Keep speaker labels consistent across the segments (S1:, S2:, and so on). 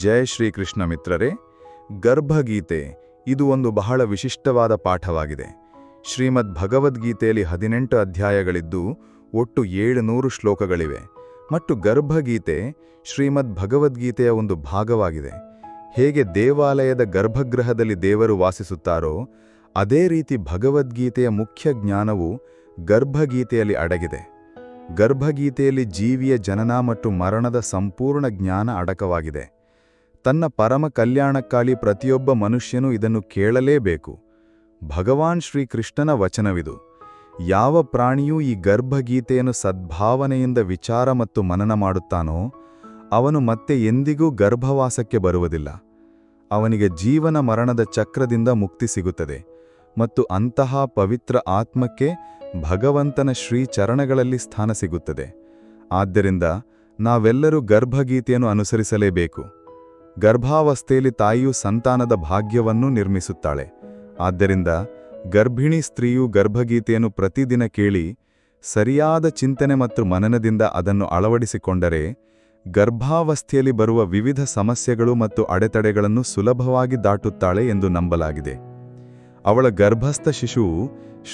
S1: ಜಯ ಶ್ರೀಕೃಷ್ಣ ಮಿತ್ರರೇ, ಗರ್ಭಗೀತೆ ಇದು ಒಂದು ಬಹಳ ವಿಶಿಷ್ಟವಾದ ಪಾಠವಾಗಿದೆ. ಶ್ರೀಮದ್ ಭಗವದ್ಗೀತೆಯಲ್ಲಿ ಹದಿನೆಂಟು ಅಧ್ಯಾಯಗಳಿದ್ದು ಒಟ್ಟು ಏಳುನೂರು ಶ್ಲೋಕಗಳಿವೆ. ಮತ್ತು ಗರ್ಭಗೀತೆ ಶ್ರೀಮದ್ ಭಗವದ್ಗೀತೆಯ ಒಂದು ಭಾಗವಾಗಿದೆ. ಹೇಗೆ ದೇವಾಲಯದ ಗರ್ಭಗೃಹದಲ್ಲಿ ದೇವರು ವಾಸಿಸುತ್ತಾರೋ, ಅದೇ ರೀತಿ ಭಗವದ್ಗೀತೆಯ ಮುಖ್ಯ ಜ್ಞಾನವು ಗರ್ಭಗೀತೆಯಲ್ಲಿ ಅಡಗಿದೆ. ಗರ್ಭಗೀತೆಯಲ್ಲಿ ಜೀವಿಯ ಜನನ ಮತ್ತು ಮರಣದ ಸಂಪೂರ್ಣ ಜ್ಞಾನ ಅಡಕವಾಗಿದೆ. ತನ್ನ ಪರಮ ಕಲ್ಯಾಣಕ್ಕಾಗಿ ಪ್ರತಿಯೊಬ್ಬ ಮನುಷ್ಯನು ಇದನ್ನು ಕೇಳಲೇಬೇಕು. ಭಗವಾನ್ ಶ್ರೀಕೃಷ್ಣನ ವಚನವಿದು. ಯಾವ ಪ್ರಾಣಿಯೂ ಈ ಗರ್ಭಗೀತೆಯನ್ನು ಸದ್ಭಾವನೆಯಿಂದ ವಿಚಾರ ಮತ್ತು ಮನನ ಮಾಡುತ್ತಾನೋ, ಅವನು ಮತ್ತೆ ಎಂದಿಗೂ ಗರ್ಭವಾಸಕ್ಕೆ ಬರುವುದಿಲ್ಲ. ಅವನಿಗೆ ಜೀವನ ಮರಣದ ಚಕ್ರದಿಂದ ಮುಕ್ತಿ ಸಿಗುತ್ತದೆ ಮತ್ತು ಅಂತಹ ಪವಿತ್ರ ಆತ್ಮಕ್ಕೆ ಭಗವಂತನ ಶ್ರೀ ಚರಣಗಳಲ್ಲಿ ಸ್ಥಾನ ಸಿಗುತ್ತದೆ. ಆದ್ದರಿಂದ ನಾವೆಲ್ಲರೂ ಗರ್ಭಗೀತೆಯನ್ನು ಅನುಸರಿಸಲೇಬೇಕು. ಗರ್ಭಾವಸ್ಥೆಯಲ್ಲಿ ತಾಯಿಯು ಸಂತಾನದ ಭಾಗ್ಯವನ್ನು ನಿರ್ಮಿಸುತ್ತಾಳೆ. ಆದ್ದರಿಂದ ಗರ್ಭಿಣಿ ಸ್ತ್ರೀಯು ಗರ್ಭಗೀತೆಯನ್ನು ಪ್ರತಿದಿನ ಕೇಳಿ ಸರಿಯಾದ ಚಿಂತನೆ ಮತ್ತು ಮನನದಿಂದ ಅದನ್ನು ಅಳವಡಿಸಿಕೊಂಡರೆ ಗರ್ಭಾವಸ್ಥೆಯಲ್ಲಿ ಬರುವ ವಿವಿಧ ಸಮಸ್ಯೆಗಳು ಮತ್ತು ಅಡೆತಡೆಗಳನ್ನು ಸುಲಭವಾಗಿ ದಾಟುತ್ತಾಳೆ ಎಂದು ನಂಬಲಾಗಿದೆ. ಅವಳ ಗರ್ಭಸ್ಥ ಶಿಶುವು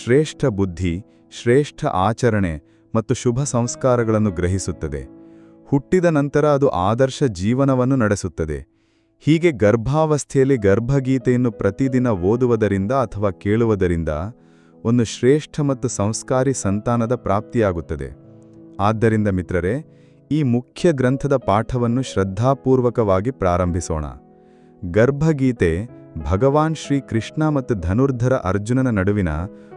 S1: ಶ್ರೇಷ್ಠ ಬುದ್ಧಿ, ಶ್ರೇಷ್ಠ ಆಚರಣೆ ಮತ್ತು ಶುಭ ಸಂಸ್ಕಾರಗಳನ್ನು ಗ್ರಹಿಸುತ್ತದೆ. ಹುಟ್ಟಿದ ನಂತರ ಅದು ಆದರ್ಶ ಜೀವನವನ್ನು ನಡೆಸುತ್ತದೆ. ಹೀಗೆ ಗರ್ಭಾವಸ್ಥೆಯಲ್ಲಿ ಗರ್ಭಗೀತೆಯನ್ನು ಪ್ರತಿದಿನ ಓದುವುದರಿಂದ ಅಥವಾ ಕೇಳುವುದರಿಂದ ಒಂದು ಶ್ರೇಷ್ಠ ಮತ್ತು ಸಂಸ್ಕಾರಿ ಸಂತಾನದ ಪ್ರಾಪ್ತಿಯಾಗುತ್ತದೆ. ಆದ್ದರಿಂದ ಮಿತ್ರರೇ, ಈ ಮುಖ್ಯ ಗ್ರಂಥದ ಪಾಠವನ್ನು ಶ್ರದ್ಧಾಪೂರ್ವಕವಾಗಿ ಪ್ರಾರಂಭಿಸೋಣ. ಗರ್ಭಗೀತೆ ಭಗವಾನ್ ಶ್ರೀ ಕೃಷ್ಣ ಮತ್ತು ಧನುರ್ಧರ ಅರ್ಜುನನ ನಡುವಿನ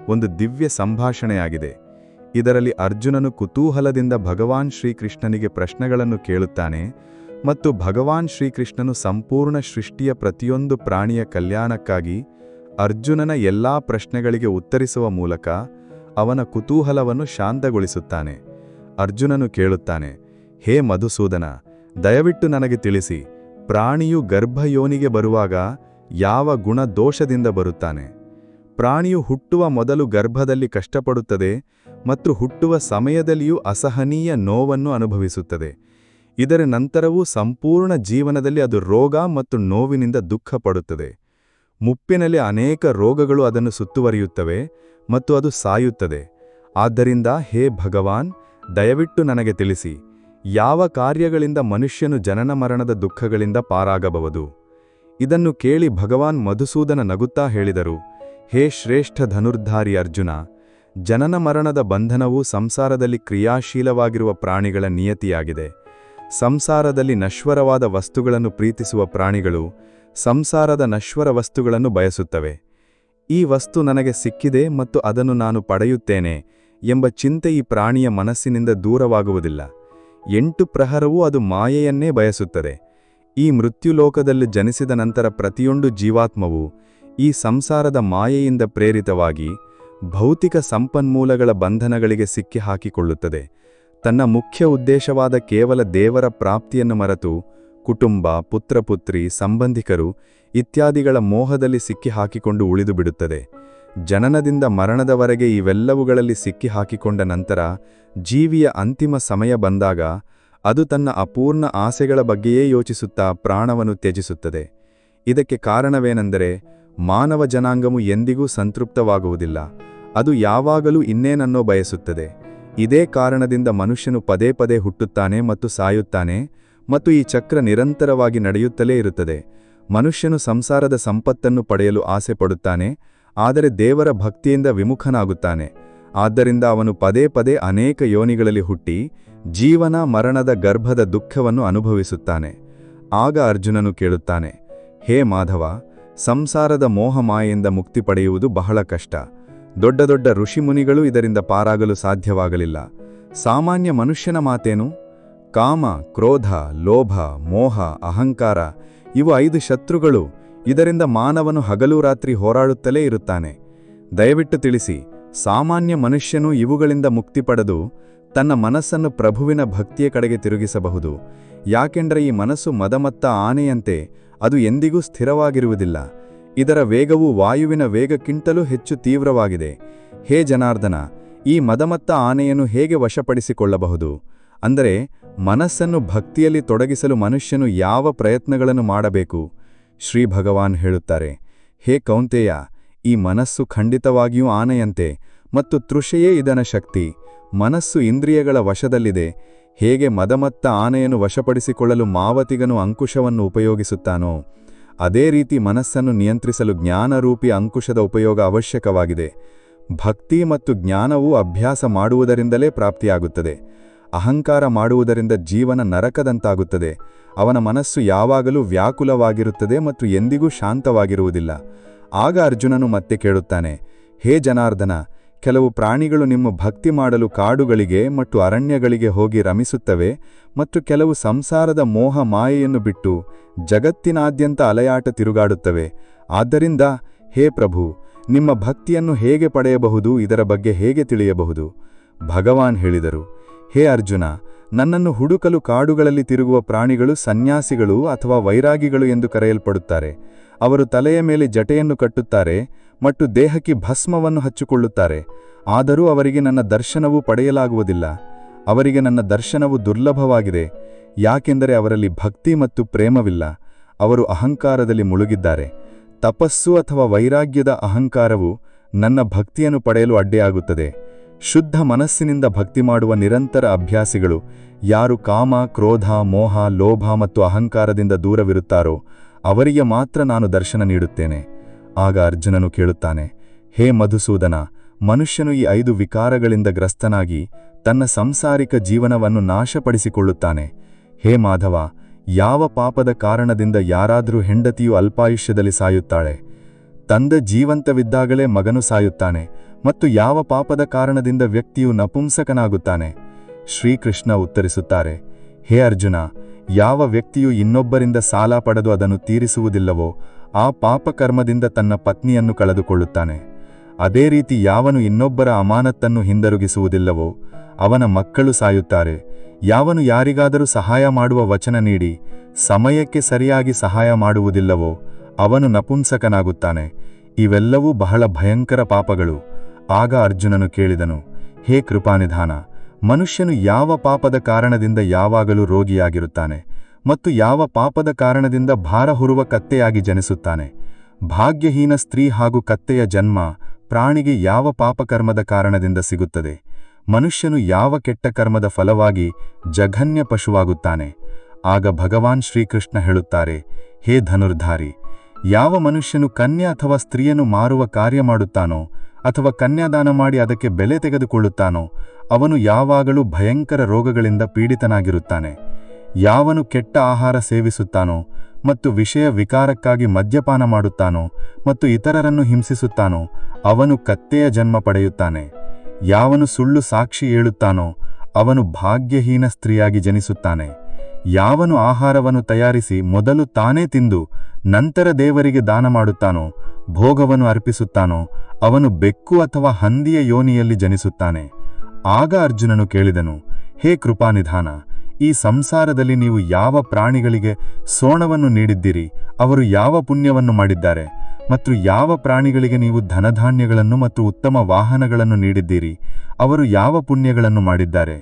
S1: ಒಂದು ದಿವ್ಯ ಸಂಭಾಷಣೆಯಾಗಿದೆ. ಇದರಲ್ಲಿ ಅರ್ಜುನನು ಕುತೂಹಲದಿಂದ ಭಗವಾನ್ ಶ್ರೀಕೃಷ್ಣನಿಗೆ ಪ್ರಶ್ನೆಗಳನ್ನು ಕೇಳುತ್ತಾನೆ ಮತ್ತು ಭಗವಾನ್ ಶ್ರೀಕೃಷ್ಣನು ಸಂಪೂರ್ಣ ಸೃಷ್ಟಿಯ ಪ್ರತಿಯೊಂದು ಪ್ರಾಣಿಯ ಕಲ್ಯಾಣಕ್ಕಾಗಿ ಅರ್ಜುನನ ಎಲ್ಲಾ ಪ್ರಶ್ನೆಗಳಿಗೆ ಉತ್ತರಿಸುವ ಮೂಲಕ ಅವನ ಕುತೂಹಲವನ್ನು ಶಾಂತಗೊಳಿಸುತ್ತಾನೆ. ಅರ್ಜುನನು ಕೇಳುತ್ತಾನೆ, ಹೇ ಮಧುಸೂದನ, ದಯವಿಟ್ಟು ನನಗೆ ತಿಳಿಸಿ, ಪ್ರಾಣಿಯು ಗರ್ಭಯೋನಿಗೆ ಬರುವಾಗ ಯಾವ ಗುಣ ದೋಷದಿಂದ ಬರುತ್ತಾನೆ? ಪ್ರಾಣಿಯು ಹುಟ್ಟುವ ಮೊದಲು ಗರ್ಭದಲ್ಲಿ ಕಷ್ಟಪಡುತ್ತದೆ ಮತ್ತು ಹುಟ್ಟುವ ಸಮಯದಲ್ಲಿಯೂ ಅಸಹನೀಯ ನೋವನ್ನು ಅನುಭವಿಸುತ್ತದೆ. ಇದರ ನಂತರವೂ ಸಂಪೂರ್ಣ ಜೀವನದಲ್ಲಿ ಅದು ರೋಗ ಮತ್ತು ನೋವಿನಿಂದ ದುಃಖ ಪಡುತ್ತದೆ ಮುಪ್ಪಿನಲ್ಲಿ ಅನೇಕ ರೋಗಗಳು ಅದನ್ನು ಸುತ್ತುವರಿಯುತ್ತವೆ ಮತ್ತು ಅದು ಸಾಯುತ್ತದೆ. ಆದ್ದರಿಂದ ಹೇ ಭಗವಾನ್, ದಯವಿಟ್ಟು ನನಗೆ ತಿಳಿಸಿ, ಯಾವ ಕಾರ್ಯಗಳಿಂದ ಮನುಷ್ಯನು ಜನನ ಮರಣದ ದುಃಖಗಳಿಂದ ಪಾರಾಗಬಹುದು? ಇದನ್ನು ಕೇಳಿ ಭಗವಾನ್ ಮಧುಸೂದನ ನಗುತ್ತಾ ಹೇಳಿದರು, ಹೇ ಶ್ರೇಷ್ಠ ಧನುರ್ಧಾರಿ ಅರ್ಜುನ, ಜನನ ಮರಣದ ಬಂಧನವು ಸಂಸಾರದಲ್ಲಿ ಕ್ರಿಯಾಶೀಲವಾಗಿರುವ ಪ್ರಾಣಿಗಳ ನಿಯತಿಯಾಗಿದೆ. ಸಂಸಾರದಲ್ಲಿ ನಶ್ವರವಾದ ವಸ್ತುಗಳನ್ನು ಪ್ರೀತಿಸುವ ಪ್ರಾಣಿಗಳು ಸಂಸಾರದ ನಶ್ವರ ವಸ್ತುಗಳನ್ನು ಬಯಸುತ್ತವೆ. ಈ ವಸ್ತು ನನಗೆ ಸಿಕ್ಕಿದೆ ಮತ್ತು ಅದನ್ನು ನಾನು ಪಡೆಯುತ್ತೇನೆ ಎಂಬ ಚಿಂತೆ ಈ ಪ್ರಾಣಿಯ ಮನಸ್ಸಿನಿಂದ ದೂರವಾಗುವುದಿಲ್ಲ. ಎಂಟು ಪ್ರಹರವೂ ಅದು ಮಾಯೆಯನ್ನೇ ಬಯಸುತ್ತದೆ. ಈ ಮೃತ್ಯುಲೋಕದಲ್ಲಿ ಜನಿಸಿದ ನಂತರ ಪ್ರತಿಯೊಂದು ಜೀವಾತ್ಮವು ಈ ಸಂಸಾರದ ಮಾಯೆಯಿಂದ ಪ್ರೇರಿತವಾಗಿ ಭೌತಿಕ ಸಂಪನ್ಮೂಲಗಳ ಬಂಧನಗಳಿಗೆ ಸಿಕ್ಕಿ ಹಾಕಿಕೊಳ್ಳುತ್ತದೆ ತನ್ನ ಮುಖ್ಯ ಉದ್ದೇಶವಾದ ಕೇವಲ ದೇವರ ಪ್ರಾಪ್ತಿಯನ್ನು ಮರೆತು ಕುಟುಂಬ ಪುತ್ರಪುತ್ರಿ ಸಂಬಂಧಿಕರು ಇತ್ಯಾದಿಗಳ ಮೋಹದಲ್ಲಿ ಸಿಕ್ಕಿಹಾಕಿಕೊಂಡು ಉಳಿದುಬಿಡುತ್ತದೆ ಉಳಿದು ಬಿಡುತ್ತದೆ. ಜನನದಿಂದ ಮರಣದವರೆಗೆ ಇವೆಲ್ಲವುಗಳಲ್ಲಿ ಸಿಕ್ಕಿಹಾಕಿಕೊಂಡ ನಂತರ ಜೀವಿಯ ಅಂತಿಮ ಸಮಯ ಬಂದಾಗ ಅದು ತನ್ನ ಅಪೂರ್ಣ ಆಸೆಗಳ ಬಗ್ಗೆಯೇ ಯೋಚಿಸುತ್ತಾ ಪ್ರಾಣವನ್ನು ತ್ಯಜಿಸುತ್ತದೆ. ಇದಕ್ಕೆ ಕಾರಣವೇನೆಂದರೆ ಮಾನವ ಜನಾಂಗವು ಎಂದಿಗೂ ಸಂತೃಪ್ತವಾಗುವುದಿಲ್ಲ. ಅದು ಯಾವಾಗಲೂ ಇನ್ನೇನನ್ನೋ ಬಯಸುತ್ತದೆ. ಇದೇ ಕಾರಣದಿಂದ ಮನುಷ್ಯನು ಪದೇ ಪದೇ ಹುಟ್ಟುತ್ತಾನೆ ಮತ್ತು ಸಾಯುತ್ತಾನೆ ಮತ್ತು ಈ ಚಕ್ರ ನಿರಂತರವಾಗಿ ನಡೆಯುತ್ತಲೇ ಇರುತ್ತದೆ. ಮನುಷ್ಯನು ಸಂಸಾರದ ಸಂಪತ್ತನ್ನು ಪಡೆಯಲು ಆಸೆ ಪಡುತ್ತಾನೆ ಆದರೆ ದೇವರ ಭಕ್ತಿಯಿಂದ ವಿಮುಖನಾಗುತ್ತಾನೆ. ಆದ್ದರಿಂದ ಅವನು ಪದೇ ಪದೇ ಅನೇಕ ಯೋನಿಗಳಲ್ಲಿ ಹುಟ್ಟಿ, ಜೀವನ, ಮರಣದ, ಗರ್ಭದ ದುಃಖವನ್ನು ಅನುಭವಿಸುತ್ತಾನೆ. ಆಗ ಅರ್ಜುನನು ಕೇಳುತ್ತಾನೆ, ಹೇ ಮಾಧವ, ಸಂಸಾರದ ಮೋಹಮಾಯೆಯಿಂದ ಮುಕ್ತಿ ಪಡೆಯುವುದು ಬಹಳ ಕಷ್ಟ. ದೊಡ್ಡ ದೊಡ್ಡ ಋಷಿಮುನಿಗಳು ಇದರಿಂದ ಪಾರಾಗಲು ಸಾಧ್ಯವಾಗಲಿಲ್ಲ. ಸಾಮಾನ್ಯ ಮನುಷ್ಯನ ಮಾತೇನು? ಕಾಮ, ಕ್ರೋಧ, ಲೋಭ, ಮೋಹ, ಅಹಂಕಾರ ಇವು ಐದು ಶತ್ರುಗಳು ಇದರಿಂದ ಮಾನವನು ಹಗಲು ರಾತ್ರಿ ಹೋರಾಡುತ್ತಲೇ ಇರುತ್ತಾನೆ. ದಯವಿಟ್ಟು ತಿಳಿಸಿ, ಸಾಮಾನ್ಯ ಮನುಷ್ಯನು ಇವುಗಳಿಂದ ಮುಕ್ತಿ ಪಡೆದು ತನ್ನ ಮನಸ್ಸನ್ನು ಪ್ರಭುವಿನ ಭಕ್ತಿಯ ಕಡೆಗೆ ತಿರುಗಿಸಬಹುದು. ಯಾಕೆಂದರೆ ಈ ಮನಸ್ಸು ಮದಮತ್ತ ಆನೆಯಂತೆ ಅದು ಎಂದಿಗೂ ಸ್ಥಿರವಾಗಿರುವುದಿಲ್ಲ. ಇದರ ವೇಗವು ವಾಯುವಿನ ವೇಗಕ್ಕಿಂತಲೂ ಹೆಚ್ಚು ತೀವ್ರವಾಗಿದೆ. ಹೇ ಜನಾರ್ದನ, ಈ ಮದಮತ್ತ ಆನೆಯನ್ನು ಹೇಗೆ ವಶಪಡಿಸಿಕೊಳ್ಳಬಹುದು? ಅಂದರೆ,
S2: ಮನಸ್ಸನ್ನು ಭಕ್ತಿಯಲ್ಲಿ ತೊಡಗಿಸಲು ಮನುಷ್ಯನು ಯಾವ ಪ್ರಯತ್ನಗಳನ್ನು ಮಾಡಬೇಕು? ಶ್ರೀ ಭಗವಾನ್ ಹೇಳುತ್ತಾರೆ, ಹೇ ಕೌಂತೆಯ, ಈ ಮನಸ್ಸು ಖಂಡಿತವಾಗಿಯೂ ಆನೆಯಂತೆ ಮತ್ತು ತೃಷೆಯೇ ಇದನ ಶಕ್ತಿ. ಮನಸ್ಸು ಇಂದ್ರಿಯಗಳ ವಶದಲ್ಲಿದೆ. ಹೇಗೆ ಮದಮತ್ತ ಆನೆಯನ್ನು ವಶಪಡಿಸಿಕೊಳ್ಳಲು ಮಾವತಿಗನು ಅಂಕುಶವನ್ನು ಉಪಯೋಗಿಸುತ್ತಾನೋ ಅದೇ ರೀತಿ ಮನಸ್ಸನ್ನು ನಿಯಂತ್ರಿಸಲು ಜ್ಞಾನರೂಪಿ ಅಂಕುಶದ ಉಪಯೋಗ ಅವಶ್ಯಕವಾಗಿದೆ. ಭಕ್ತಿ ಮತ್ತು ಜ್ಞಾನವು ಅಭ್ಯಾಸ ಮಾಡುವುದರಿಂದಲೇ ಪ್ರಾಪ್ತಿಯಾಗುತ್ತದೆ. ಅಹಂಕಾರ ಮಾಡುವುದರಿಂದ ಜೀವನ ನರಕದಂತಾಗುತ್ತದೆ. ಅವನ ಮನಸ್ಸು ಯಾವಾಗಲೂ ವ್ಯಾಕುಲವಾಗಿರುತ್ತದೆ ಮತ್ತು ಎಂದಿಗೂ ಶಾಂತವಾಗಿರುವುದಿಲ್ಲ. ಆಗ ಅರ್ಜುನನು ಮತ್ತೆ ಕೇಳುತ್ತಾನೆ, ಹೇ ಜನಾರ್ದನ, ಕೆಲವು ಪ್ರಾಣಿಗಳು ನಿಮ್ಮ ಭಕ್ತಿ ಮಾಡಲು ಕಾಡುಗಳಿಗೆ ಮತ್ತು ಅರಣ್ಯಗಳಿಗೆ ಹೋಗಿ ರಮಿಸುತ್ತವೆ ಮತ್ತು ಕೆಲವು ಸಂಸಾರದ ಮೋಹ ಮಾಯೆಯನ್ನು ಬಿಟ್ಟು ಜಗತ್ತಿನಾದ್ಯಂತ ಅಲೆಯಾಟ ತಿರುಗಾಡುತ್ತವೆ. ಆದ್ದರಿಂದ, ಹೇ ಪ್ರಭು, ನಿಮ್ಮ ಭಕ್ತಿಯನ್ನು ಹೇಗೆ ಪಡೆಯಬಹುದು, ಇದರ ಬಗ್ಗೆ ಹೇಗೆ ತಿಳಿಯಬಹುದು? ಭಗವಾನ್ ಹೇಳಿದರು, ಹೇ ಅರ್ಜುನ, ನನ್ನನ್ನು ಹುಡುಕಲು ಕಾಡುಗಳಲ್ಲಿ ತಿರುಗುವ ಪ್ರಾಣಿಗಳು ಸನ್ಯಾಸಿಗಳು ಅಥವಾ ವೈರಾಗಿಗಳು ಎಂದು ಕರೆಯಲ್ಪಡುತ್ತಾರೆ. ಅವರು ತಲೆಯ ಮೇಲೆ ಜಟೆಯನ್ನು ಕಟ್ಟುತ್ತಾರೆ ಮತ್ತು ದೇಹಕ್ಕೆ ಭಸ್ಮವನ್ನು ಹಚ್ಚಿಕೊಳ್ಳುತ್ತಾರೆ. ಆದರೂ ಅವರಿಗೆ ನನ್ನ ದರ್ಶನವು ಪಡೆಯಲಾಗುವುದಿಲ್ಲ. ಅವರಿಗೆ ನನ್ನ ದರ್ಶನವು ದುರ್ಲಭವಾಗಿದೆ. ಯಾಕೆಂದರೆ ಅವರಲ್ಲಿ ಭಕ್ತಿ ಮತ್ತು ಪ್ರೇಮವಿಲ್ಲ, ಅವರು ಅಹಂಕಾರದಲ್ಲಿ ಮುಳುಗಿದ್ದಾರೆ. ತಪಸ್ಸು ಅಥವಾ ವೈರಾಗ್ಯದ ಅಹಂಕಾರವು ನನ್ನ ಭಕ್ತಿಯನ್ನು ಪಡೆಯಲು ಅಡ್ಡೆಯಾಗುತ್ತದೆ. ಶುದ್ಧ ಮನಸ್ಸಿನಿಂದ ಭಕ್ತಿ ಮಾಡುವ ನಿರಂತರ ಅಭ್ಯಾಸಿಗಳು ಯಾರು ಕಾಮ, ಕ್ರೋಧ, ಮೋಹ, ಲೋಭ ಮತ್ತು ಅಹಂಕಾರದಿಂದ ದೂರವಿರುತ್ತಾರೋ, ಅವರಿಗೆ ಮಾತ್ರ ನಾನು ದರ್ಶನ ನೀಡುತ್ತೇನೆ. ಆಗ ಅರ್ಜುನನು ಕೇಳುತ್ತಾನೆ, ಹೇ ಮಧುಸೂದನ, ಮನುಷ್ಯನು ಈ ಐದು ವಿಕಾರಗಳಿಂದ ಗ್ರಸ್ತನಾಗಿ ತನ್ನ ಸಂಸಾರಿಕ ಜೀವನವನ್ನು ನಾಶಪಡಿಸಿಕೊಳ್ಳುತ್ತಾನೆ. ಹೇ ಮಾಧವ, ಯಾವ ಪಾಪದ ಕಾರಣದಿಂದ ಯಾರಾದರೂ ಹೆಂಡತಿಯು ಅಲ್ಪಾಯುಷ್ಯದಲ್ಲಿ ಸಾಯುತ್ತಾಳೆ? ತಂದೆ ಜೀವಂತವಿದ್ದಾಗಲೇ ಮಗನು ಸಾಯುತ್ತಾನೆ ಮತ್ತು ಯಾವ ಪಾಪದ ಕಾರಣದಿಂದ ವ್ಯಕ್ತಿಯು ನಪುಂಸಕನಾಗುತ್ತಾನೆ? ಶ್ರೀಕೃಷ್ಣ ಉತ್ತರಿಸುತ್ತಾರೆ, ಹೇ ಅರ್ಜುನ, ಯಾವ ವ್ಯಕ್ತಿಯು ಇನ್ನೊಬ್ಬರಿಂದ ಸಾಲ ಪಡೆದು ಅದನ್ನು ತೀರಿಸುವುದಿಲ್ಲವೋ, ಆ ಪಾಪಕರ್ಮದಿಂದ ತನ್ನ ಪತ್ನಿಯನ್ನು ಕಳೆದುಕೊಳ್ಳುತ್ತಾನೆ. ಅದೇ ರೀತಿ ಯಾವನು ಇನ್ನೊಬ್ಬರ ಅಮಾನತ್ತನ್ನು ಹಿಂದರುಗಿಸುವುದಿಲ್ಲವೋ, ಅವನ ಮಕ್ಕಳು ಸಾಯುತ್ತಾರೆ. ಯಾವನು ಯಾರಿಗಾದರೂ ಸಹಾಯ ಮಾಡುವ ವಚನ ನೀಡಿ, ಸಮಯಕ್ಕೆ ಸರಿಯಾಗಿ ಸಹಾಯ ಮಾಡುವುದಿಲ್ಲವೋ, ಅವನು ನಪುಂಸಕನಾಗುತ್ತಾನೆ. ಇವೆಲ್ಲವೂ ಬಹಳ ಭಯಂಕರ ಪಾಪಗಳು. ಆಗ ಅರ್ಜುನನು ಕೇಳಿದನು, ಹೇ ಕೃಪಾನಿಧಾನ, ಮನುಷ್ಯನು ಯಾವ ಪಾಪದ ಕಾರಣದಿಂದ ಯಾವಾಗಲೂ ರೋಗಿಯಾಗಿರುತ್ತಾನೆ ಮತ್ತು ಯಾವ ಪಾಪದ ಕಾರಣದಿಂದ ಭಾರ ಹುರುವ ಕತ್ತೆಯಾಗಿ ಜನಿಸುತ್ತಾನೆ. ಭಾಗ್ಯಹೀನ ಸ್ತ್ರೀ ಹಾಗೂ ಕತ್ತೆಯ ಜನ್ಮ ಪ್ರಾಣಿಗೆ ಯಾವ ಪಾಪಕರ್ಮದ ಕಾರಣದಿಂದ ಸಿಗುತ್ತದೆ? ಮನುಷ್ಯನು ಯಾವ ಕೆಟ್ಟ ಕರ್ಮದ ಫಲವಾಗಿ ಜಘನ್ಯ ಪಶುವಾಗುತ್ತಾನೆ? ಆಗ ಭಗವಾನ್ ಶ್ರೀಕೃಷ್ಣ ಹೇಳುತ್ತಾರೆ, ಹೇ ಧನುರ್ಧಾರಿ, ಯಾವ ಮನುಷ್ಯನು ಕನ್ಯಾ ಅಥವಾ ಸ್ತ್ರೀಯನ್ನು ಮಾರುವ ಕಾರ್ಯ ಮಾಡುತ್ತಾನೋ ಅಥವಾ ಕನ್ಯಾದಾನ ಮಾಡಿ ಅದಕ್ಕೆ ಬೆಲೆ ತೆಗೆದುಕೊಳ್ಳುತ್ತಾನೋ, ಅವನು ಯಾವಾಗಲೂ ಭಯಂಕರ ರೋಗಗಳಿಂದ ಪೀಡಿತನಾಗಿರುತ್ತಾನೆ. ಯಾವನು ಕೆಟ್ಟ ಆಹಾರ ಸೇವಿಸುತ್ತಾನೋ ಮತ್ತು ವಿಷಯ ವಿಕಾರಕ್ಕಾಗಿ ಮದ್ಯಪಾನ ಮಾಡುತ್ತಾನೋ ಮತ್ತು ಇತರರನ್ನು ಹಿಂಸಿಸುತ್ತಾನೋ, ಅವನು ಕತ್ತೆಯ ಜನ್ಮ ಪಡೆಯುತ್ತಾನೆ. ಯಾವನು ಸುಳ್ಳು ಸಾಕ್ಷಿ ಹೇಳುತ್ತಾನೋ ಅವನು ಭಾಗ್ಯಹೀನ ಸ್ತ್ರೀಯಾಗಿ ಜನಿಸುತ್ತಾನೆ. ಯಾವನು ಆಹಾರವನ್ನು ತಯಾರಿಸಿ ಮೊದಲು ತಾನೇ ತಿಂದು ನಂತರ ದೇವರಿಗೆ ದಾನ ಮಾಡುತ್ತಾನೋ, ಭೋಗವನ್ನು ಅರ್ಪಿಸುತ್ತಾನೋ, ಅವನು ಬೆಕ್ಕು ಅಥವಾ ಹಂದಿಯ ಯೋನಿಯಲ್ಲಿ ಜನಿಸುತ್ತಾನೆ. ಆಗ ಅರ್ಜುನನು ಕೇಳಿದನು, ಹೇ ಕೃಪಾನಿಧಾನ, ಈ ಸಂಸಾರದಲ್ಲಿ ನೀವು ಯಾವ ಪ್ರಾಣಿಗಳಿಗೆ ಸೋಣವನ್ನು ನೀಡಿದ್ದೀರಿ, ಅವರು ಯಾವ ಪುಣ್ಯವನ್ನು ಮಾಡಿದ್ದಾರೆ? ಮತ್ತು ಯಾವ ಪ್ರಾಣಿಗಳಿಗೆ ನೀವು ಧನಧಾನ್ಯಗಳನ್ನು ಮತ್ತು ಉತ್ತಮ ವಾಹನಗಳನ್ನು ನೀಡಿದ್ದೀರಿ, ಅವರು ಯಾವ ಪುಣ್ಯಗಳನ್ನು ಮಾಡಿದ್ದಾರೆ?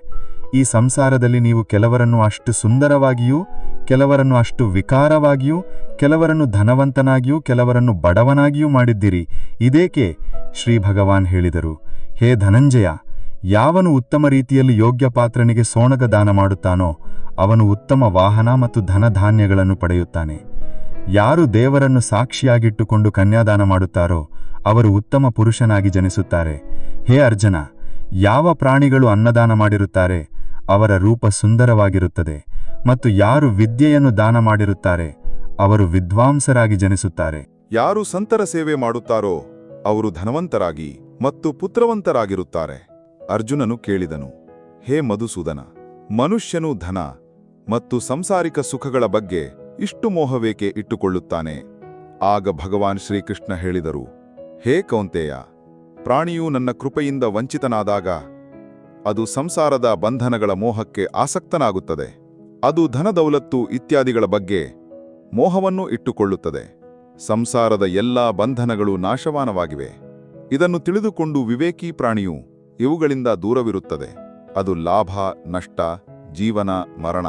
S2: ಈ ಸಂಸಾರದಲ್ಲಿ ನೀವು ಕೆಲವರನ್ನು ಅಷ್ಟು ಸುಂದರವಾಗಿಯೂ, ಕೆಲವರನ್ನು ಅಷ್ಟು ವಿಕಾರವಾಗಿಯೂ, ಕೆಲವರನ್ನು ಧನವಂತನಾಗಿಯೂ, ಕೆಲವರನ್ನು ಬಡವನಾಗಿಯೂ ಮಾಡಿದ್ದೀರಿ. ಇದೇಕೆ? ಶ್ರೀ ಭಗವಾನ್ ಹೇಳಿದರು, ಹೇ ಧನಂಜಯ, ಯಾವನು ಉತ್ತಮ ರೀತಿಯಲ್ಲಿ ಯೋಗ್ಯ ಪಾತ್ರನಿಗೆ ಸೋಣಗ ದಾನ ಮಾಡುತ್ತಾನೋ, ಅವನು ಉತ್ತಮ ವಾಹನ ಮತ್ತು ಧನಧಾನ್ಯಗಳನ್ನು ಪಡೆಯುತ್ತಾನೆ. ಯಾರು ದೇವರನ್ನು ಸಾಕ್ಷಿಯಾಗಿಟ್ಟುಕೊಂಡು ಕನ್ಯಾದಾನ ಮಾಡುತ್ತಾರೋ ಅವರು ಉತ್ತಮ ಪುರುಷನಾಗಿ ಜನಿಸುತ್ತಾರೆ. ಹೇ ಅರ್ಜುನ, ಯಾವ ಪ್ರಾಣಿಗಳು ಅನ್ನದಾನ ಮಾಡಿರುತ್ತಾರೆ? ಅವರ ರೂಪ ಸುಂದರವಾಗಿರುತ್ತದೆ. ಮತ್ತು ಯಾರು ವಿದ್ಯೆಯನ್ನು ದಾನ ಮಾಡಿರುತ್ತಾರೆ? ಅವರು ವಿದ್ವಾಂಸರಾಗಿ ಜನಿಸುತ್ತಾರೆ.
S3: ಯಾರು ಸಂತರ ಸೇವೆ ಮಾಡುತ್ತಾರೋ ಅವರು ಧನವಂತರಾಗಿ ಮತ್ತು ಪುತ್ರವಂತರಾಗಿರುತ್ತಾರೆ. ಅರ್ಜುನನು ಕೇಳಿದನು, ಹೇ ಮಧುಸೂದನ, ಮನುಷ್ಯನು ಧನ ಮತ್ತು ಸಂಸಾರಿಕ ಸುಖಗಳ ಬಗ್ಗೆ ಇಷ್ಟು ಮೋಹವೇಕೆ ಇಟ್ಟುಕೊಳ್ಳುತ್ತಾನೆ? ಆಗ ಭಗವಾನ್ ಶ್ರೀಕೃಷ್ಣ ಹೇಳಿದರು, ಹೇ ಕೌಂತೆಯ, ಪ್ರಾಣಿಯು ನನ್ನ ಕೃಪೆಯಿಂದ ವಂಚಿತನಾದಾಗ ಅದು ಸಂಸಾರದ ಬಂಧನಗಳ ಮೋಹಕ್ಕೆ ಆಸಕ್ತನಾಗುತ್ತದೆ. ಅದು ಧನದೌಲತ್ತು ಇತ್ಯಾದಿಗಳ ಬಗ್ಗೆ ಮೋಹವನ್ನು ಇಟ್ಟುಕೊಳ್ಳುತ್ತದೆ. ಸಂಸಾರದ ಎಲ್ಲಾ ಬಂಧನಗಳು ನಾಶವಾನವಾಗಿವೆ. ಇದನ್ನು ತಿಳಿದುಕೊಂಡು ವಿವೇಕಿ ಪ್ರಾಣಿಯು ಇವುಗಳಿಂದ ದೂರವಿರುತ್ತದೆ. ಅದು ಲಾಭ, ನಷ್ಟ, ಜೀವನ, ಮರಣ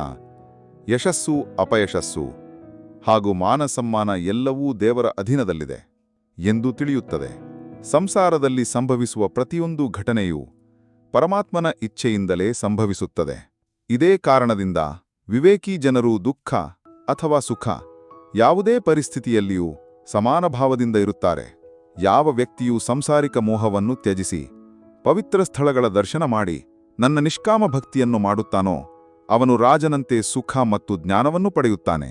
S3: ಯಶಸ್ಸು ಅಪಯಶಸ್ಸು ಹಾಗೂ ಮಾನಸಮ್ಮಾನ ಎಲ್ಲವೂ ದೇವರ ಅಧೀನದಲ್ಲಿದೆ ಎಂದು ತಿಳಿಯುತ್ತದೆ. ಸಂಸಾರದಲ್ಲಿ ಸಂಭವಿಸುವ ಪ್ರತಿಯೊಂದು ಘಟನೆಯೂ ಪರಮಾತ್ಮನ ಇಚ್ಛೆಯಿಂದಲೇ ಸಂಭವಿಸುತ್ತದೆ. ಇದೇ ಕಾರಣದಿಂದ ವಿವೇಕಿ ಜನರು ದುಃಖ ಅಥವಾ ಸುಖ ಯಾವುದೇ ಪರಿಸ್ಥಿತಿಯಲ್ಲಿಯೂ ಸಮಾನ ಭಾವದಿಂದ ಇರುತ್ತಾರೆ. ಯಾವ ವ್ಯಕ್ತಿಯು ಸಂಸಾರಿಕ ಮೋಹವನ್ನು ತ್ಯಜಿಸಿ ಪವಿತ್ರ ಸ್ಥಳಗಳ ದರ್ಶನ ಮಾಡಿ ನನ್ನ ನಿಷ್ಕಾಮ ಭಕ್ತಿಯನ್ನು ಮಾಡುತ್ತಾನೋ ಅವನು ರಾಜನಂತೆ ಸುಖ ಮತ್ತು ಜ್ಞಾನವನ್ನು ಪಡೆಯುತ್ತಾನೆ.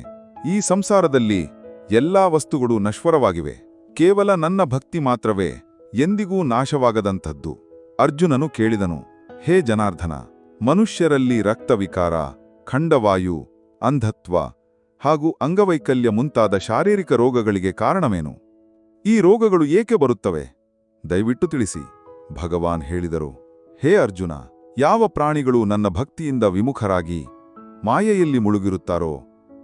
S3: ಈ ಸಂಸಾರದಲ್ಲಿ ಎಲ್ಲಾ ವಸ್ತುಗಳು ನಶ್ವರವಾಗಿವೆ. ಕೇವಲ ನನ್ನ ಭಕ್ತಿ ಮಾತ್ರವೇ ಎಂದಿಗೂ ನಾಶವಾಗದಂಥದ್ದು. ಅರ್ಜುನನು ಕೇಳಿದನು, ಹೇ ಜನಾರ್ದನ, ಮನುಷ್ಯರಲ್ಲಿ ರಕ್ತವಿಕಾರ, ಖಂಡವಾಯು, ಅಂಧತ್ವ ಹಾಗೂ ಅಂಗವೈಕಲ್ಯ ಮುಂತಾದ ಶಾರೀರಿಕ ರೋಗಗಳಿಗೆ ಕಾರಣವೇನು? ಈ ರೋಗಗಳು ಏಕೆ ಬರುತ್ತವೆ? ದಯವಿಟ್ಟು ತಿಳಿಸಿ, ಭಗವಾನ್ ಹೇಳಿದರು. ಹೇ ಅರ್ಜುನ ಯಾವ ಪ್ರಾಣಿಗಳು ನನ್ನ ಭಕ್ತಿಯಿಂದ ವಿಮುಖರಾಗಿ ಮಾಯೆಯಲ್ಲಿ ಮುಳುಗಿರುತ್ತಾರೋ,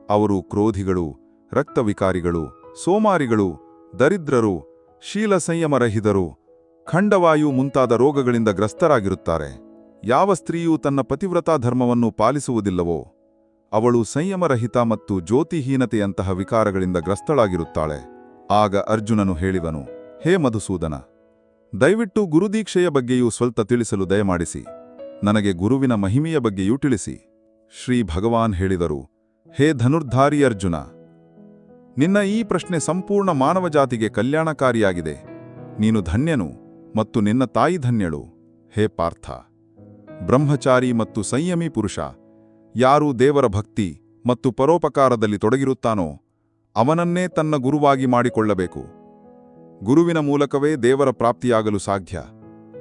S3: ಅವರು ಕ್ರೋಧಿಗಳು, ರಕ್ತವಿಕಾರಿಗಳು, ಸೋಮಾರಿಗಳು, ದರಿದ್ರರು ಶೀಲ ಸಂಯಮರಹಿತರು ಖಂಡವಾಯು ಮುಂತಾದ ರೋಗಗಳಿಂದ ಗ್ರಸ್ತರಾಗಿರುತ್ತಾರೆ. ಯಾವ ಸ್ತ್ರೀಯು ತನ್ನ ಪತಿವ್ರತಾ ಧರ್ಮವನ್ನು ಪಾಲಿಸುವುದಿಲ್ಲವೋ, ಅವಳು ಸಂಯಮರಹಿತ ಮತ್ತು ಜ್ಯೋತಿಹೀನತೆಯಂತಹ ವಿಕಾರಗಳಿಂದ ಗ್ರಸ್ತಳಾಗಿರುತ್ತಾಳೆ ಆಗ ಅರ್ಜುನನು ಹೇಳಿವನು, ಹೇ ಮಧುಸೂದನ, ದಯವಿಟ್ಟು ಗುರುದೀಕ್ಷೆಯ ಬಗ್ಗೆಯೂ ಸ್ವಲ್ಪ ತಿಳಿಸಲು ದಯಮಾಡಿಸಿ. ನನಗೆ ಗುರುವಿನ ಮಹಿಮೆಯ ಬಗ್ಗೆಯೂ ತಿಳಿಸಿ. ಶ್ರೀ ಭಗವಾನ್ ಹೇಳಿದರು, ಹೇ ಧನುರ್ಧಾರಿ ಅರ್ಜುನ, ನಿನ್ನ ಈ ಪ್ರಶ್ನೆ ಸಂಪೂರ್ಣ ಮಾನವ ಜಾತಿಗೆ ಕಲ್ಯಾಣಕಾರಿಯಾಗಿದೆ. ನೀನು ಧನ್ಯನು ಮತ್ತು ನಿನ್ನ ತಾಯಿ ಧನ್ಯಳು. ಹೇ ಪಾರ್ಥ, ಬ್ರಹ್ಮಚಾರಿ ಮತ್ತು ಸಂಯಮಿ ಪುರುಷ, ಯಾರು ದೇವರ ಭಕ್ತಿ ಮತ್ತು ಪರೋಪಕಾರದಲ್ಲಿ ತೊಡಗಿರುತ್ತಾನೋ, ಅವನನ್ನೇ ತನ್ನ ಗುರುವಾಗಿ ಮಾಡಿಕೊಳ್ಳಬೇಕು. ಗುರುವಿನ ಮೂಲಕವೇ ದೇವರ ಪ್ರಾಪ್ತಿಯಾಗಲು ಸಾಧ್ಯ,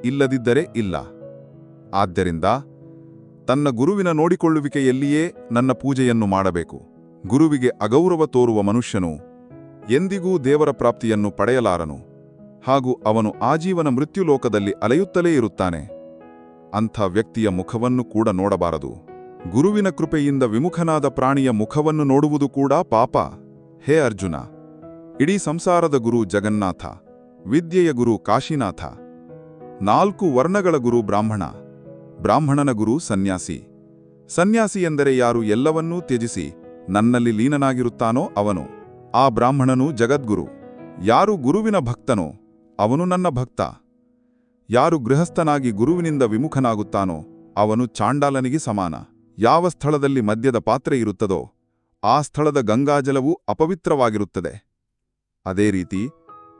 S3: ಇಲ್ಲದಿದ್ದರೆ ಇಲ್ಲ. ಆದ್ದರಿಂದ ತನ್ನ ಗುರುವಿನ ನೋಡಿಕೊಳ್ಳುವಿಕೆಯಲ್ಲಿಯೇ ನನ್ನ ಪೂಜೆಯನ್ನು ಮಾಡಬೇಕು. ಗುರುವಿಗೆ ಅಗೌರವ ತೋರುವ ಮನುಷ್ಯನು ಎಂದಿಗೂ ದೇವರ ಪ್ರಾಪ್ತಿಯನ್ನು ಪಡೆಯಲಾರನು ಹಾಗೂ ಅವನು ಆಜೀವನ ಮೃತ್ಯುಲೋಕದಲ್ಲಿ ಅಲೆಯುತ್ತಲೇ ಇರುತ್ತಾನೆ. ಅಂಥ ವ್ಯಕ್ತಿಯ ಮುಖವನ್ನು ಕೂಡ ನೋಡಬಾರದು. ಗುರುವಿನ ಕೃಪೆಯಿಂದ ವಿಮುಖನಾದ ಪ್ರಾಣಿಯ ಮುಖವನ್ನು ನೋಡುವುದು ಕೂಡ ಪಾಪ. ಹೇ ಅರ್ಜುನ! ಇಡೀ ಸಂಸಾರದ ಗುರು ಜಗನ್ನಾಥ, ವಿದ್ಯೆಯ ಗುರು ಕಾಶಿನಾಥ, ನಾಲ್ಕು ವರ್ಣಗಳ ಗುರು ಬ್ರಾಹ್ಮಣ. ಬ್ರಾಹ್ಮಣನ ಗುರು ಸನ್ಯಾಸಿ. ಸನ್ಯಾಸಿ ಎಂದರೆ ಯಾರು ಎಲ್ಲವನ್ನೂ ತ್ಯಜಿಸಿ ನನ್ನಲ್ಲಿ ಲೀನನಾಗಿರುತ್ತಾನೋ ಅವನು. ಆ ಬ್ರಾಹ್ಮಣನು ಜಗದ್ಗುರು. ಯಾರು ಗುರುವಿನ ಭಕ್ತನೋ ಅವನು ನನ್ನ ಭಕ್ತ. ಯಾರು ಗೃಹಸ್ಥನಾಗಿ ಗುರುವಿನಿಂದ ವಿಮುಖನಾಗುತ್ತಾನೋ ಅವನು ಚಾಂಡಾಲನಿಗೆ ಸಮಾನ. ಯಾವ ಸ್ಥಳದಲ್ಲಿ ಮದ್ಯದ ಪಾತ್ರೆ ಇರುತ್ತದೋ ಆ ಸ್ಥಳದ ಗಂಗಾಜಲವು ಅಪವಿತ್ರವಾಗಿರುತ್ತದೆ. ಅದೇ ರೀತಿ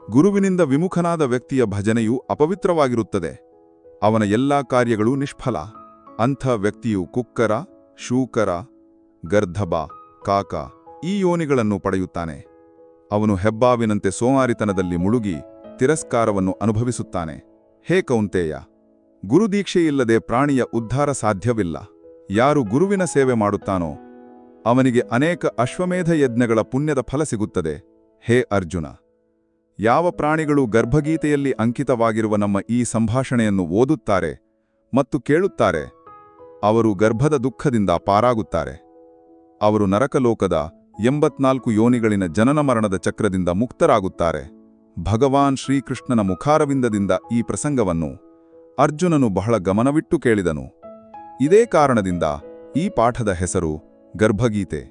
S3: ಗುರುವಿನಿಂದ ವಿಮುಖನಾದ ವ್ಯಕ್ತಿಯ ಭಜನೆಯು ಅಪವಿತ್ರವಾಗಿರುತ್ತದೆ. ಅವನ ಎಲ್ಲಾ ಕಾರ್ಯಗಳೂ ನಿಷ್ಫಲ. ಅಂಥ ವ್ಯಕ್ತಿಯು ಕುಕ್ಕರ, ಶೂಕರ, ಗರ್ಧಬ, ಕಾಕ ಈ ಯೋನಿಗಳನ್ನು ಪಡೆಯುತ್ತಾನೆ. ಅವನು ಹೆಬ್ಬಾವಿನಂತೆ ಸೋಮಾರಿತನದಲ್ಲಿ ಮುಳುಗಿ ತಿರಸ್ಕಾರವನ್ನು ಅನುಭವಿಸುತ್ತಾನೆ. ಹೇ ಕೌಂತೇಯ! ಗುರುದೀಕ್ಷೆಯಿಲ್ಲದೆ ಪ್ರಾಣಿಯ ಉದ್ಧಾರ ಸಾಧ್ಯವಿಲ್ಲ. ಯಾರು ಗುರುವಿನ ಸೇವೆ ಮಾಡುತ್ತಾನೋ, ಅವನಿಗೆ ಅನೇಕ ಅಶ್ವಮೇಧ ಯಜ್ಞಗಳ ಪುಣ್ಯದ ಫಲ ಸಿಗುತ್ತದೆ. ಹೇ ಅರ್ಜುನ! ಯಾವ ಪ್ರಾಣಿಗಳು ಗರ್ಭಗೀತೆಯಲ್ಲಿ ಅಂಕಿತವಾಗಿರುವ ನಮ್ಮ ಈ ಸಂಭಾಷಣೆಯನ್ನು ಓದುತ್ತಾರೆ ಮತ್ತು ಕೇಳುತ್ತಾರೆ, ಅವರು ಗರ್ಭದ ದುಃಖದಿಂದ ಪಾರಾಗುತ್ತಾರೆ. ಅವರು ನರಕಲೋಕದ ಎಂಬತ್ನಾಲ್ಕು ಯೋನಿಗಳಿನ ಜನನ ಮರಣದ ಚಕ್ರದಿಂದ ಮುಕ್ತರಾಗುತ್ತಾರೆ. ಭಗವಾನ್ ಶ್ರೀಕೃಷ್ಣನ ಮುಖಾರವಿಂದದಿಂದ ಈ ಪ್ರಸಂಗವನ್ನು ಅರ್ಜುನನು ಬಹಳ ಗಮನವಿಟ್ಟು ಕೇಳಿದನು. ಇದೇ ಕಾರಣದಿಂದ ಈ ಪಾಠದ ಹೆಸರು ಗರ್ಭಗೀತೆ.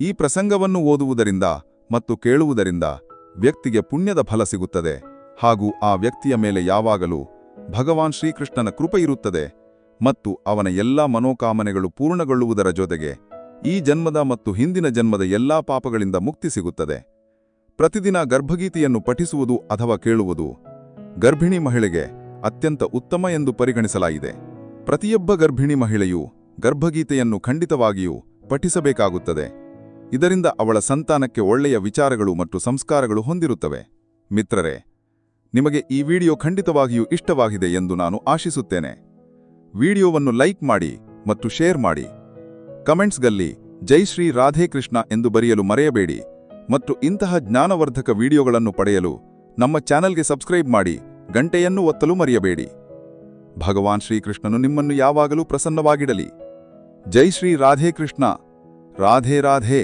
S3: ಈ ಪ್ರಸಂಗವನ್ನು ಓದುವುದರಿಂದ ಮತ್ತು ಕೇಳುವುದರಿಂದ ವ್ಯಕ್ತಿಗೆ ಪುಣ್ಯದ ಫಲ ಸಿಗುತ್ತದೆ ಹಾಗೂ ಆ ವ್ಯಕ್ತಿಯ ಮೇಲೆ ಯಾವಾಗಲೂ ಭಗವಾನ್ ಶ್ರೀಕೃಷ್ಣನ ಕೃಪೆ ಇರುತ್ತದೆ ಮತ್ತು ಅವನ ಎಲ್ಲಾ ಮನೋಕಾಮನೆಗಳು ಪೂರ್ಣಗೊಳ್ಳುವುದರ ಜೊತೆಗೆ ಈ ಜನ್ಮದ ಮತ್ತು ಹಿಂದಿನ ಜನ್ಮದ ಎಲ್ಲಾ ಪಾಪಗಳಿಂದ ಮುಕ್ತಿ ಸಿಗುತ್ತದೆ. ಪ್ರತಿದಿನ ಗರ್ಭಗೀತೆಯನ್ನು ಪಠಿಸುವುದು ಅಥವಾ ಕೇಳುವುದು ಗರ್ಭಿಣಿ ಮಹಿಳೆಗೆ ಅತ್ಯಂತ ಉತ್ತಮ ಎಂದು ಪರಿಗಣಿಸಲಾಗಿದೆ. ಪ್ರತಿಯೊಬ್ಬ ಗರ್ಭಿಣಿ ಮಹಿಳೆಯು ಗರ್ಭಗೀತೆಯನ್ನು ಖಂಡಿತವಾಗಿಯೂ ಪಠಿಸಬೇಕಾಗುತ್ತದೆ. ಇದರಿಂದ ಅವಳ ಸಂತಾನಕ್ಕೆ ಒಳ್ಳೆಯ ವಿಚಾರಗಳು ಮತ್ತು ಸಂಸ್ಕಾರಗಳು ಹೊಂದಿರುತ್ತವೆ. ಮಿತ್ರರೇ, ನಿಮಗೆ ಈ ವಿಡಿಯೋ ಖಂಡಿತವಾಗಿಯೂ ಇಷ್ಟವಾಗಿದೆ ಎಂದು ನಾನು ಆಶಿಸುತ್ತೇನೆ. ವಿಡಿಯೋವನ್ನು ಲೈಕ್ ಮಾಡಿ ಮತ್ತು ಶೇರ್ ಮಾಡಿ. ಕಮೆಂಟ್ಸ್ಗಲ್ಲಿ ಜೈ ಶ್ರೀ ರಾಧೇಕೃಷ್ಣ ಎಂದು ಬರೆಯಲು ಮರೆಯಬೇಡಿ ಮತ್ತು ಇಂತಹ ಜ್ಞಾನವರ್ಧಕ ವಿಡಿಯೋಗಳನ್ನು ಪಡೆಯಲು ನಮ್ಮ ಚಾನೆಲ್ಗೆ ಸಬ್ಸ್ಕ್ರೈಬ್ ಮಾಡಿ ಗಂಟೆಯನ್ನು ಒತ್ತಲು ಮರೆಯಬೇಡಿ. ಭಗವಾನ್ ಶ್ರೀಕೃಷ್ಣನು ನಿಮ್ಮನ್ನು ಯಾವಾಗಲೂ ಪ್ರಸನ್ನವಾಗಿಡಲಿ. ಜೈ ಶ್ರೀ ರಾಧೇಕೃಷ್ಣ ರಾಧೇ ರಾಧೇ.